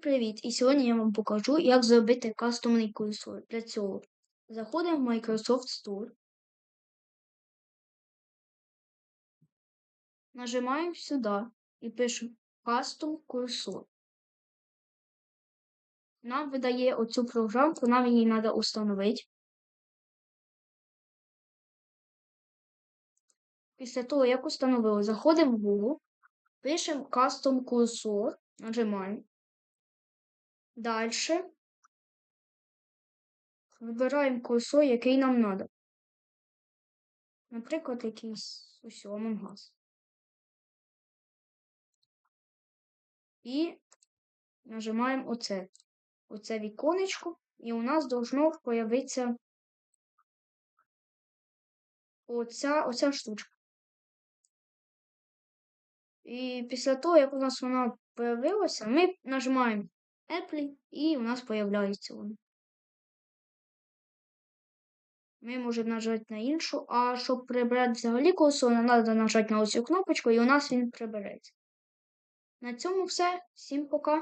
привіт! І сьогодні я вам покажу, як зробити кастомний курсор. Для цього заходимо в Microsoft Store, нажимаємо сюди і пишемо Custom курсор. Нам видає оцю програмку, нам її треба установити. Після того, як установили, заходимо в Google, пишемо Custom курсор, нажимаємо. Дальше вибираємо курсор, який нам треба. Наприклад, якийсь ось Among Us. І нажимаємо оце. Оце віконечко, і у нас должно появитися оця, оця штучка. І після того, як у нас вона появилася, ми нажимаємо Apple і у нас появляється воно. Ми можемо нажати на іншу, а щоб прибрати взагалі нам треба нажати на оцю кнопочку, і у нас він прибереться. На цьому все. Всім пока.